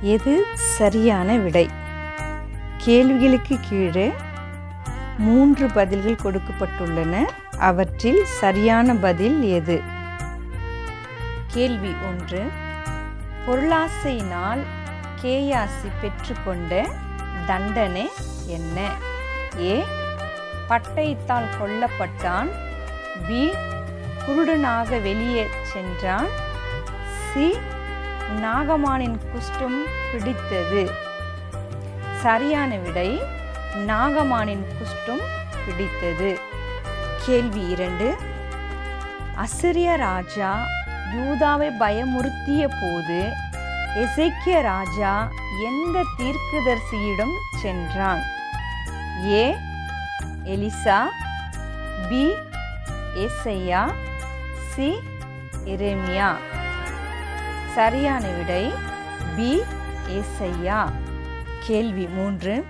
எது சரியான விடை? கேள்விகளுக்கு கீழே மூன்று பதில்கள் கொடுக்கப்பட்டுள்ளன. அவற்றில் சரியான பதில் எது? கேள்வி ஒன்று. பொருளாசையினால் கேயாசி பெற்றுக்கொண்ட தண்டனை என்ன? ஏ. பட்டயத்தால் கொல்லப்பட்டான். பி. குருடனாக வெளியே சென்றான். சி. நாகமானின் குஷ்டம் பிடித்தது. சரியான விடை நாகமானின் குஷ்டம் பிடித்தது. கேள்வி இரண்டு. அசிரிய ராஜா யூதாவை பயமுறுத்திய போது எசேக்கிய ராஜா எந்த தீர்க்குதர்சியிடம் சென்றான்? ஏ. Elisha B. எஸ்ஐயா சி. எரேமியா. சரியான விடை பி ஏசையா. கேள்வி மூன்று.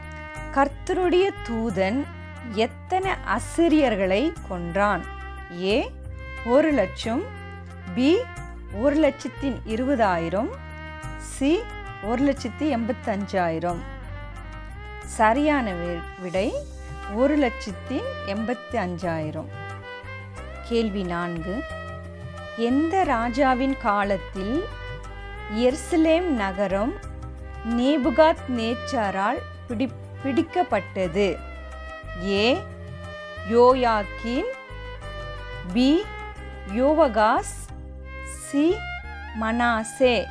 கர்த்தருடைய தூதன் எத்தனை அசிரியர்களை கொன்றான்? ஏ ஒரு லட்சம். பி ஒரு லட்சத்தின் இருபதாயிரம். சி ஒரு லட்சத்தி எண்பத்தஞ்சாயிரம். சரியான விடை ஒரு லட்சத்தி எண்பத்தி அஞ்சாயிரம் கேள்வி நான்கு. எந்த ராஜாவின் காலத்தில் எர்சலேம் நகரம் நேபுகாத் நேச்சாரால் பிடி பிடிக்கப்பட்டது. ஏ. யோயாக்கின். பி. யோவகாஸ். சி. மனாசே.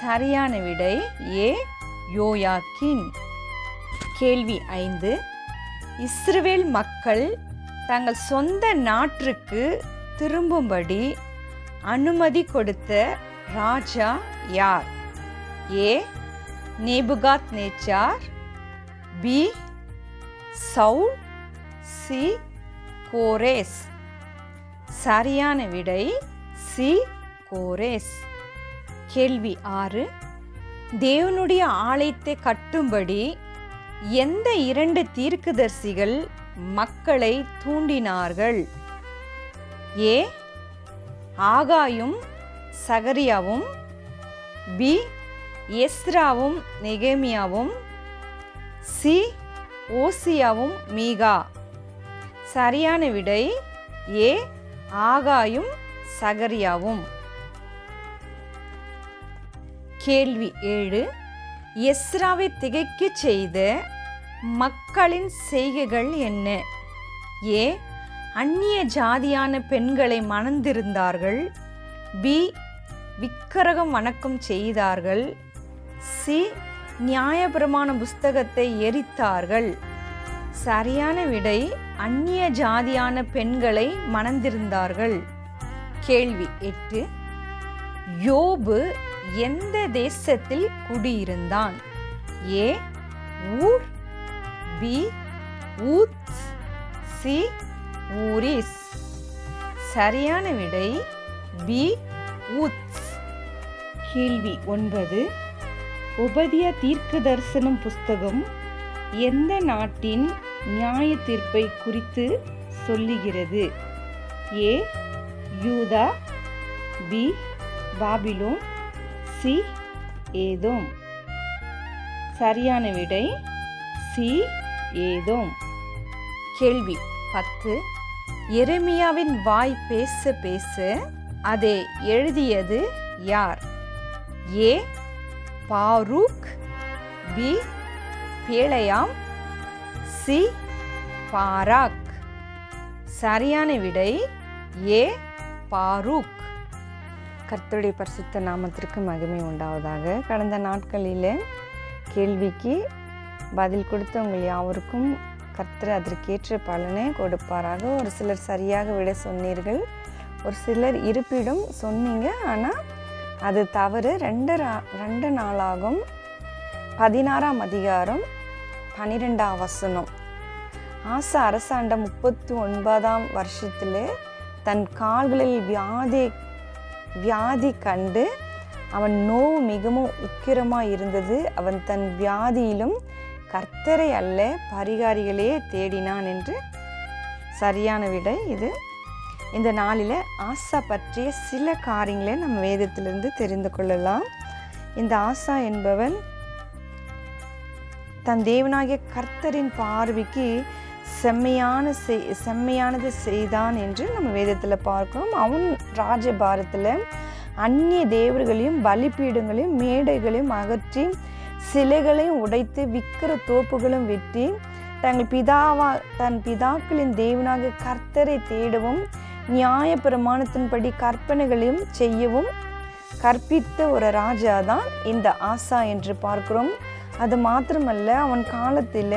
சரியான விடை ஏ. யோயாக்கின். கேள்வி ஐந்து. இஸ்ரவேல் மக்கள் தங்கள் சொந்த நாட்டிற்கு திரும்பும்படி அனுமதி கொடுத்த ராஜா யார்? ஏ நேபுகாத் நேச்சார் பி சவுல் சி கோரேஸ். சரியான விடை சி கோரேஸ். கேள்வி ஆறு தேவனுடைய ஆலயத்தை கட்டும்படி எந்த இரண்டு தீர்க்குதர்சிகள் மக்களை தூண்டினார்கள்? ஏ ஆகாயும் சகரியாவும் பி எஸ்ராவும் நெகேமியாவும் சி ஓசியாவும் மீகா. சரியான விடை ஏ ஆகாயும் சகரியாவும். கேள்வி ஏழு எஸ்ராவை திகைக்கச் செய்த மக்களின் செய்கைகள் என்ன? ஏ அந்நிய ஜாதியான பெண்களை மணந்திருந்தார்கள். பி விக்கிரகம் வணக்கம் செய்தார்கள். சி நியாயபிரமாண புஸ்தகத்தை எரித்தார்கள். சரியான விடை அந்நிய ஜாதியான பெண்களை மணந்திருந்தார்கள். கேள்வி எட்டு யோபு எந்த தேசத்தில் குடியிருந்தான்? ஏ ஊர் பி ஊத் சி ஊரிஸ். சரியான விடை பி ஊத்ஸ் கேள்வி ஒன்பது. உபதிய தீர்க்க தரிசனம் புஸ்தகம் எந்த நாட்டின் நியாய தீர்ப்பை குறித்து சொல்லுகிறது? A. Judah. B. Babylon. C. Edom. சரியான விடை சி. ஏதோம். கேள்வி பத்து. எரேமியாவின் வாய் பேச பேச அதை எழுதியது யார்? A Baruch B Balaam C Barak. சரியான விடை ஏ பாரூக். கர்த்தருடைய பரிசுத்த நாமத்திற்கு மகிமை உண்டாவதாக. கடந்த நாட்களில் கேள்விக்கு பதில் கொடுத்த உங்கள் யாவருக்கும் கர்த்தர் அதற்கேற்ற பலனை கொடுப்பாராக. ஒரு சிலர் சரியாக விட சொன்னீர்கள். ஒரு சிலர் இருப்பிடம் சொன்னீங்க. ஆனால் அது தவறு. ரெண்டு ரெண்டு நாளாகும். பதினாறாம் அதிகாரம் பன்னிரெண்டாம் வசனம். ஆசா அரசாண்ட முப்பத்தி ஒன்பதாம் வருஷத்தில் தன் கால்களில் வியாதி வியாதி கண்டு அவன் நோவு மிகவும் உக்கிரமாக இருந்தது. அவன் தன் வியாதியிலும் கர்த்தரை அல்ல பரிகாரிகளையே தேடினான் என்று சரியான விடை இது. இந்த நாளில் ஆசா பற்றிய சில காரியங்களை நம்ம வேதத்திலிருந்து தெரிந்து கொள்ளலாம். இந்த ஆசா என்பவன் தன் தேவனாகிய கர்த்தரின் பார்வைக்கு செம்மையான செய் செம்மையானது செய்தான் என்று நம்ம வேதத்தில் பார்க்கிறோம். அவன் ராஜபாரத்தில் அந்நிய தேவர்களையும் பலிப்பீடங்களையும் மேடைகளையும் அகற்றி சிலைகளையும் உடைத்து விற்கிற தோப்புகளும் வெட்டி தங்கள் பிதாவா தன் பிதாக்களின் தேவனாக கர்த்தரை தேடவும் நியாய பிரமாணத்தின்படி கற்பனைகளையும் செய்யவும் கற்பித்த ஒரு ராஜா தான் இந்த ஆசா என்று பார்க்கிறோம். அது மாத்திரமல்ல அவன் காலத்தில்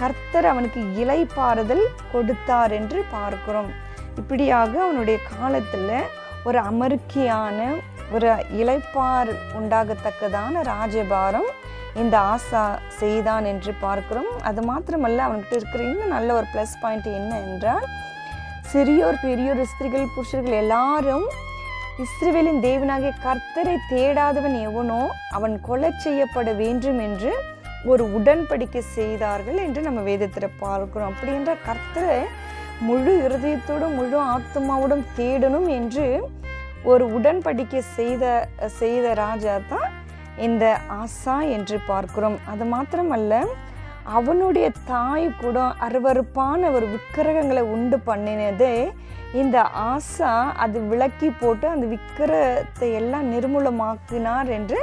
கர்த்தர் அவனுக்கு இலைப்பாறுதல் கொடுத்தார் என்று பார்க்கிறோம். இப்படியாக அவனுடைய காலத்தில் ஒரு அமர்க்கியான ஒரு இலைப்பார் உண்டாகத்தக்கதான ராஜபாரம் இந்த ஆசா செய்தான் என்று பார்க்கிறோம். அது மாத்திரமல்ல அவன்கிட்ட இருக்கிற இன்னும் நல்ல ஒரு ப்ளஸ் பாயிண்ட் என்ன என்றால் சிறியோர் பெரியோர் ஸ்திரிகள் புருஷர்கள் எல்லாரும் இஸ்ரேவேலின் தேவனாகிய கர்த்தரை தேடாதவன் எவனோ அவன் கொலை செய்யப்பட வேண்டும் என்று ஒரு உடன்படிக்கை செய்தார்கள் என்று நம்ம வேதத்தில் பார்க்கிறோம். அப்படி என்ற கர்த்தரை முழு இருதயத்தோடும் முழு ஆத்மாவோடும் தேடணும் என்று ஒரு உடன்படிக்கை செய்த செய்த ராஜா தான் இந்த ஆசா என்று பார்க்கிறோம். அது மாத்திரமல்ல அவனுடைய தாய் கூட அருவறுப்பான ஒரு விக்கிரகங்களை உண்டு பண்ணினதே. இந்த ஆசா அது விளக்கி போட்டு அந்த விக்கிரத்தை எல்லாம் நிர்மூலமாக்கினார் என்று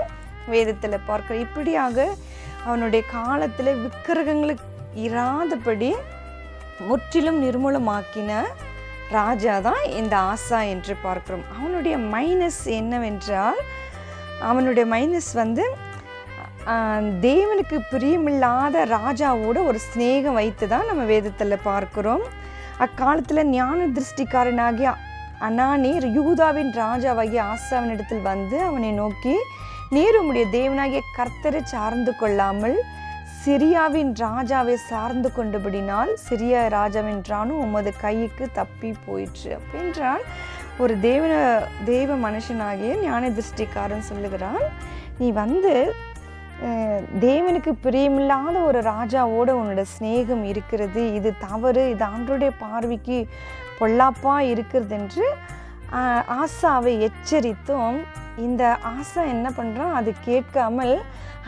வேதத்தில் பார்க்கிறோம். இப்படியாக அவனுடைய காலத்தில் விக்கிரகங்களுக்கு இராதபடி முற்றிலும் நிர்மூலமாக்கின ராஜா தான் இந்த ஆசா என்று பார்க்கிறோம். அவனுடைய மைனஸ் என்னவென்றால் அவனுடைய மைனஸ் வந்து தேவனுக்கு பிரியமில்லாத ராஜாவோட ஒரு சிநேகம் வைத்து தான் நம்ம வேதத்தில் பார்க்குறோம். அக்காலத்தில் ஞான திருஷ்டிக்காரனாகிய அனானி யூதாவின் ராஜாவாகிய ஆசாவினிடத்தில் வந்து அவனை நோக்கி நீர் உம்முடைய தேவனாகிய கர்த்தரை சார்ந்து கொள்ளாமல் சிரியாவின் ராஜாவை சார்ந்து கொண்டபடினால் சிரியா ராஜாவென்றானும் உமது கைக்கு தப்பி போயிற்று. அப்படின்றால் ஒரு தேவன தேவ மனுஷனாகிய ஞான திருஷ்டிக்காரன் சொல்லுகிறான் நீ வந்து தேவனுக்கு பிரியமில்லாத ஒரு ராஜாவோட உன்னோட சிநேகம் இருக்கிறது. இது தவறு. இது ஆண்டருடைய பார்வைக்கு பொல்லாப்பா இருக்கிறது என்று ஆசாவை எச்சரித்தும் இந்த ஆசா என்ன பண்ணுறான் அது கேட்காமல்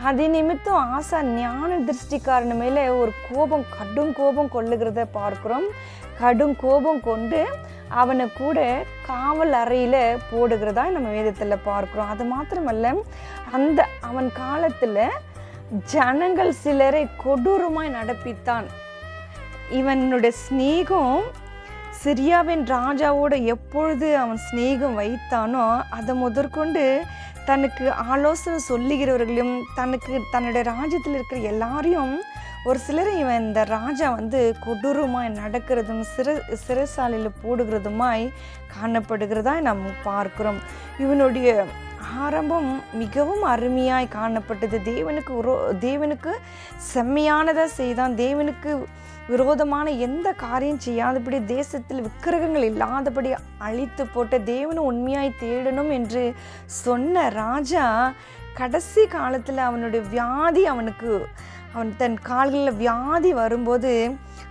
அது நிமித்தம் ஆசா ஞான திருஷ்டிக்காரன் மேலே ஒரு கோபம் கடும் கோபம் கொள்ளுகிறத பார்க்குறோம். கடும் கோபம் கொண்டு அவனை கூட காவல் அறையில் போடுகிறதா நம்ம வேதத்தில் பார்க்குறோம். அது மாத்திரமல்ல அந்த அவன் காலத்தில் ஜனங்கள் சிலரை கொடூரமாய் நடப்பித்தான். இவனுடைய சிநேகம் சிரியாவின் ராஜாவோட எப்பொழுது அவன் சிநேகம் வைத்தானோ அதை முதற்கொண்டு தனக்கு ஆலோசனை சொல்லுகிறவர்களையும் தனக்கு தன்னுடைய ராஜ்யத்தில் இருக்கிற எல்லாரையும் ஒரு சிலர் இவன் இந்த ராஜா வந்து கொடூரமாய் நடக்கிறதும் சிற சிறைசாலையில் போடுகிறதுமாய் காணப்படுகிறதா நாம் பார்க்கிறோம். இவனுடைய ஆரம்பம் மிகவும் அருமையாய் காணப்பட்டது. தேவனுக்கு உரோ தேவனுக்கு செம்மையானதாக செய்தான். தேவனுக்கு விரோதமான எந்த காரியம் செய்யாதபடி தேசத்தில் விக்கிரகங்கள் இல்லாதபடி அழித்து போட்ட தேவனை உண்மையாய் தேடணும் என்று சொன்ன ராஜா கடைசி காலத்தில் அவனுடைய வியாதி அவனுக்கு அவன் தன் கால்களில் வியாதி வரும்போது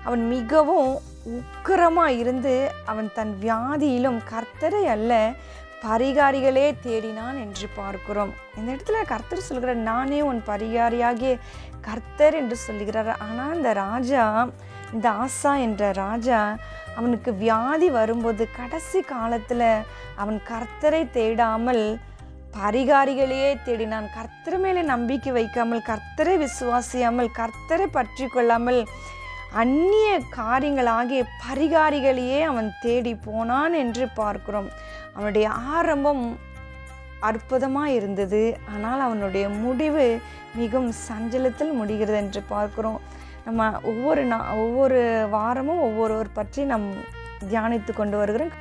அவன் மிகவும் உக்கிரமாக இருந்து அவன் தன் வியாதியிலும் கர்த்தரை அல்ல பரிகாரிகளே தேடினான் என்று பார்க்கிறோம். இந்த இடத்துல கர்த்தர் சொல்கிற நானே உன் பரிகாரியாகிய கர்த்தர் என்று சொல்லுகிறார். ஆனால் இந்த ராஜா இந்த ஆசா என்ற ராஜா அவனுக்கு வியாதி வரும்போது கடைசி காலத்தில் அவன் கர்த்தரை தேடாமல் பரிகாரிகளையே தேடி நான் கர்த்தர் மேலே நம்பிக்கை வைக்காமல் கர்த்தரை விசுவாசியாமல் கர்த்தரை பற்றி கொள்ளாமல் அந்நிய காரியங்களாகிய பரிகாரிகளையே அவன் தேடி போனான் என்று பார்க்கிறோம். அவனுடைய ஆரம்பம் அற்புதமாக இருந்தது. ஆனால் அவனுடைய முடிவு மிகவும் சஞ்சலத்தில் முடிகிறது என்று பார்க்கிறோம். நம்ம ஒவ்வொரு நா ஒவ்வொரு வாரமும் ஒவ்வொருவர் பற்றி நம் தியானித்து கொண்டு வருகிறோம்.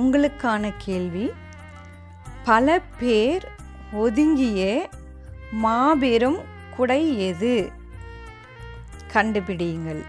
உங்களுக்கான கேள்வி பல பேர் ஒதுங்கிய மாபெரும் குடை எது? கண்டுபிடியுங்கள்.